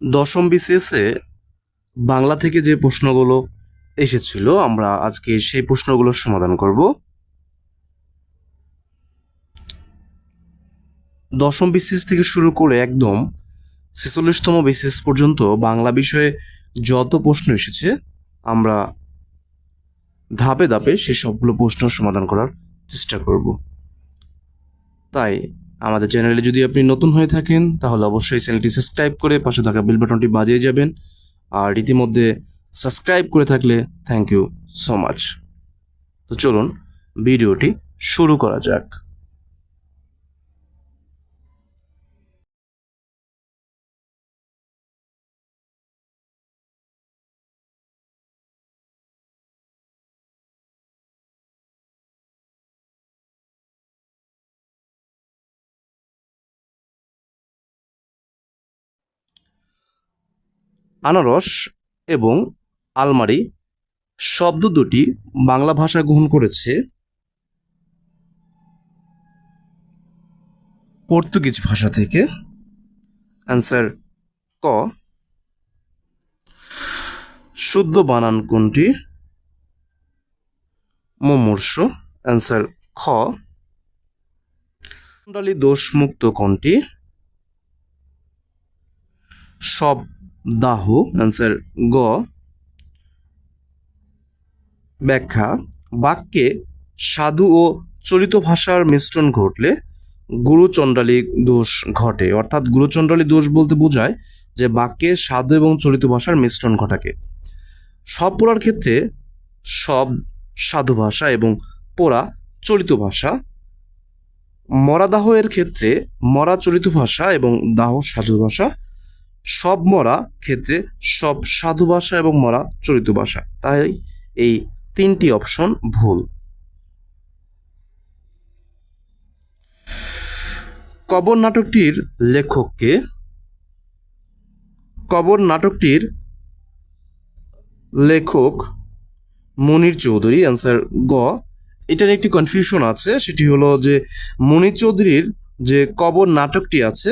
দশম বিসিএসে বাংলা থেকে যে প্রশ্নগুলো এসেছিল, আমরা আজকে সেই প্রশ্নগুলোর সমাধান করব। দশম বিসিএস থেকে শুরু করে একদম ছেচল্লিশতম বিসিএস পর্যন্ত বাংলা বিষয়ে যত প্রশ্ন এসেছে, আমরা ধাপে ধাপে সে সবগুলো প্রশ্ন সমাধান করার চেষ্টা করব। তাই আমাদের চ্যানেলে যদি আপনি নতুন হয়ে থাকেন, তাহলে অবশ্যই চ্যানেলটি সাবস্ক্রাইব করে পাশে থাকা বেল বাটনটি বাজিয়ে যাবেন। আর ইতিমধ্যে সাবস্ক্রাইব করে থাকলে থ্যাংক ইউ সো মাচ তো চলুন ভিডিওটি শুরু করা যাক। আনারস এবং আলমারি শব্দ দুটি বাংলা ভাষা গ্রহণ করেছে। পর্তুগিজ ভাষা থেকে। অ্যান্সার ক। শুদ্ধ বানান কোনটি? মুমূর্ষ। অ্যান্সার খ। কুণ্ডলী দোষমুক্ত কোনটি? সব দাহ অ্যান্সার গ। ব্যাখ্যা, বাক্যে সাধু ও চলিত ভাষার মিশ্রণ ঘটলে গুরুচণ্ডালী দোষ ঘটে। অর্থাৎ গুরুচণ্ডালী দোষ বলতে বোঝায় যে বাক্যে সাধু এবং চলিত ভাষার মিশ্রণ ঘটাকে। সব পড়ার ক্ষেত্রে সব সাধু ভাষা এবং পড়া চলিত ভাষা। মরা দাহ এর ক্ষেত্রে মরা চলিত ভাষা এবং দাহ সাধু ভাষা সব মরা ক্ষেত্রে সব সাধু ভাষা এবং মরা চলিত ভাষা। তাই এই তিনটি অপশন ভুল। কবর নাটকটির লেখককে কবর নাটকটির লেখক মনির চৌধুরী অ্যান্সার গ। এটার একটি কনফিউশন আছে, সেটি হলো যে মনির চৌধুরীর যে কবর নাটকটি আছে,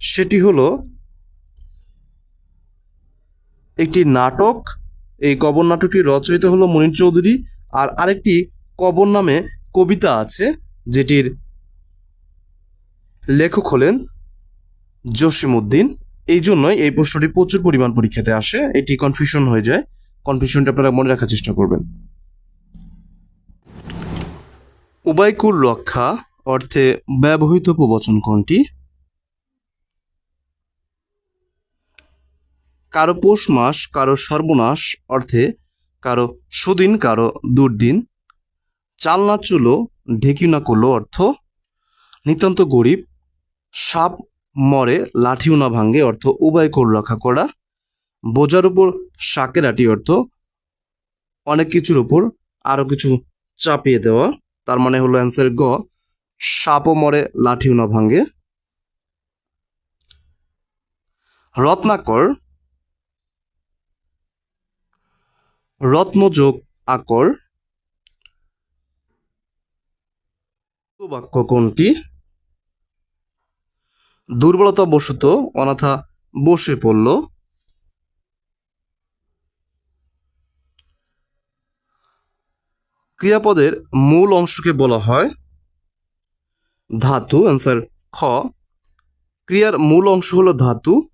সেটি হলো একটি নাটক। এই কবর নাটকটির রচয়িতা হলো মনির চৌধুরী আর আরেকটি কবর নামে কবিতা আছে, যেটির লেখক হলেন জসিমউদ্দিন। এই জন্যই এই প্রশ্নটি প্রচুর পরিমাণ পরীক্ষাতে আসে, এটি কনফিউশন হয়ে যায়। কনফিউশনটা আপনারা মনে রাখার চেষ্টা করবেন। উবাইকুর রক্ষা অর্থে ব্যবহৃত প্রবচন কোনটি? কারও পৌষ মাস, কারও সর্বনাশ অর্থে, কারও সুদিন, কারও দুর্দিন। চালনা চুলো ঢেকি না করল অর্থ, নিতান্ত গরিব। সাপ মরে, লাঠিও না ভাঙ্গে অর্থ, উভয় কোর রক্ষা করা। বোঝার উপর শাকের আটি অর্থ, অনেক কিছুর উপর আরও কিছু চাপিয়ে দেওয়া। তার মানে হলো অ্যান্সার গ, সাপও মরে, লাঠিও না ভাঙ্গে রত্নাকর রত্নযোগ আকর। বাক্য কোনটি? দুর্বলতা বশত অনাথা বসে পড়ল। ক্রিয়াপদের মূল অংশকে বলা হয় ধাতু অ্যান্সার খ। ক্রিয়ার মূল অংশ হলো ধাতু।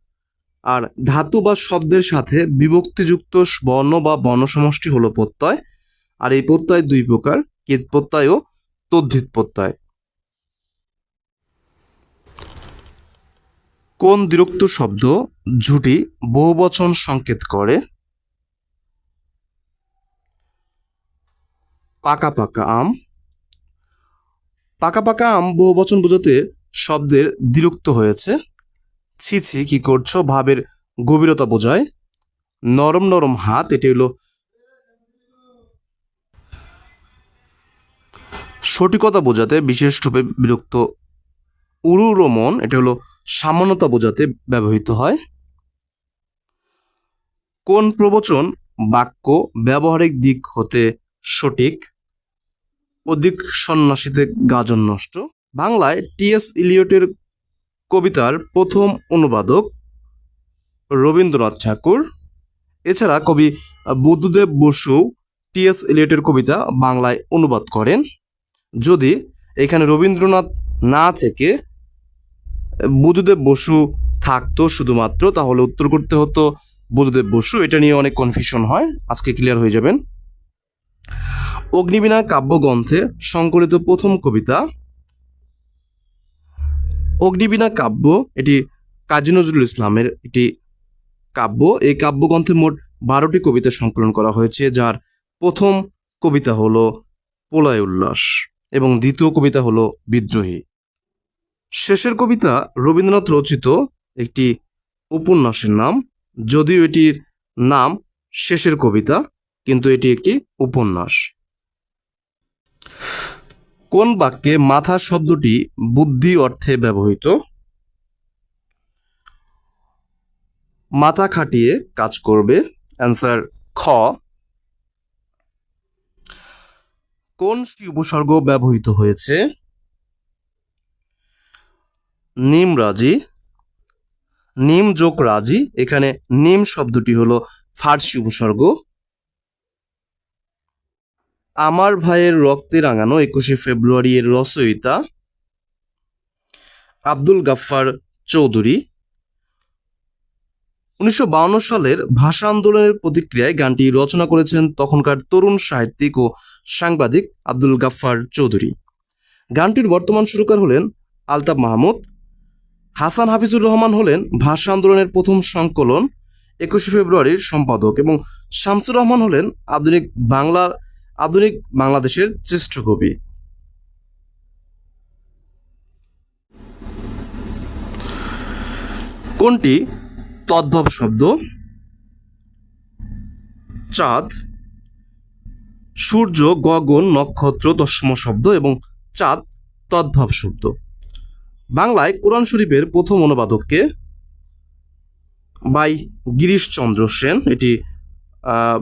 আর ধাতু বা শব্দের সাথে বিভক্তিযুক্ত বর্ণ বা বর্ণ সমষ্টি হলো প্রত্যয়, আর এই প্রত্যয় দুই প্রকার কীট প্রত্যয় ও তদ্ধিত প্রত্যয়। কোন বিরক্ত শব্দ ঝুটি বহুবচন সংকেত করে? পাকা পাকা আম। পাকা পাকা আম বহুবচন বোঝাতে শব্দের বিরক্ত হয়েছে। ছি ছি কি করছ? ভাবের গভীরতা বোঝায়। নরম নরম হাত, এটি হলো সঠিকতা বোঝাতে, বিশেষ রূপে বিরক্ত উরু মন এটা হলো সামান্যতা বোঝাতে ব্যবহৃত হয়। কোন প্রবচন, বাক্য ব্যবহারিক দিক হতে সঠিক অধিক সন্ন্যাসীতে গাজন নষ্ট? বাংলায় টি এস ইলিয়টের কবিতার প্রথম অনুবাদক রবীন্দ্রনাথ ঠাকুর। এছাড়া কবি বুদ্ধদেব বসু, টি এস এলিয়টের কবিতা বাংলায় অনুবাদ করেন। যদি এখানে রবীন্দ্রনাথ না থেকে বুদ্ধদেব বসু থাকতো শুধুমাত্র, তাহলে উত্তর করতে হতো বুদ্ধদেব বসু। এটা নিয়ে অনেক কনফিউশন হয়। আজকে ক্লিয়ার হয়ে যাবেন। অগ্নিবীণা কাব্যগ্রন্থে সংকলিত প্রথম কবিতা অগ্নিবীণা কাব্য, এটি কাজী নজরুল ইসলামের একটি কাব্য। এই কাব্যগ্রন্থে মোট বারোটি কবিতা সংকলন করা হয়েছে, যার প্রথম কবিতা হলো পোলায় উল্লাস এবং দ্বিতীয় কবিতা হলো বিদ্রোহী। শেষের কবিতা রবীন্দ্রনাথ রচিত একটি উপন্যাসের নাম, যদিও এটির নাম শেষের কবিতা, কিন্তু এটি একটি উপন্যাস। কোন বাক্যে মাথা শব্দটি বুদ্ধি অর্থে ব্যবহৃত? মাথা খাটিয়ে কাজ করবে। অ্যান্সার, খ। কোন উপসর্গ ব্যবহৃত হয়েছে? নিম রাজি। নিম যোগ রাজি। এখানে নিম শব্দটি হলো ফার্সি উপসর্গ। আমার ভাইয়ের রক্তে রাঙানো একুশে ফেব্রুয়ারি এর রচয়িতা আব্দুল গাফফার চৌধুরী। উনিশশো সালের ভাষা আন্দোলনের প্রতিক্রিয়ায় গানটি রচনা করেছেন তখনকার তরুণ সাহিত্যিক ও সাংবাদিক আব্দুল গাফফার চৌধুরী। গানটির বর্তমান সুরকার হলেন আলতাফ মাহমুদ। হাসান হাফিজুর রহমান হলেন ভাষা আন্দোলনের প্রথম সংকলন, একুশে ফেব্রুয়ারির সম্পাদক এবং শামসুর রহমান হলেন আধুনিক বাংলা আধুনিক বাংলাদেশের শ্রেষ্ঠ কবি। কোনটি? তদ্ভব শব্দ। চাঁদ। সূর্য, গগন, নক্ষত্র তৎসম শব্দ এবং চাঁদ, তদ্ভব শব্দ। বাংলায় কোরআন শরীফের প্রথম অনুবাদককে বাই গিরিশচন্দ্র সেন। এটি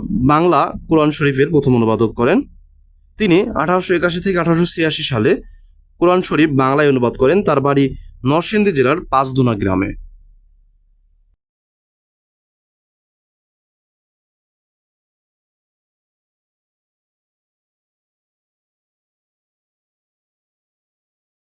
বাংলা কোরআন শরীফের প্রথম অনুবাদক করেন। তিনি আঠারোশো একাশি থেকে আঠারোশো ছিয়াশি সালে কোরআন শরীফ বাংলায় অনুবাদ করেন। তার বাড়ি নরসিংদী জেলার পাঁচদোনা গ্রামে।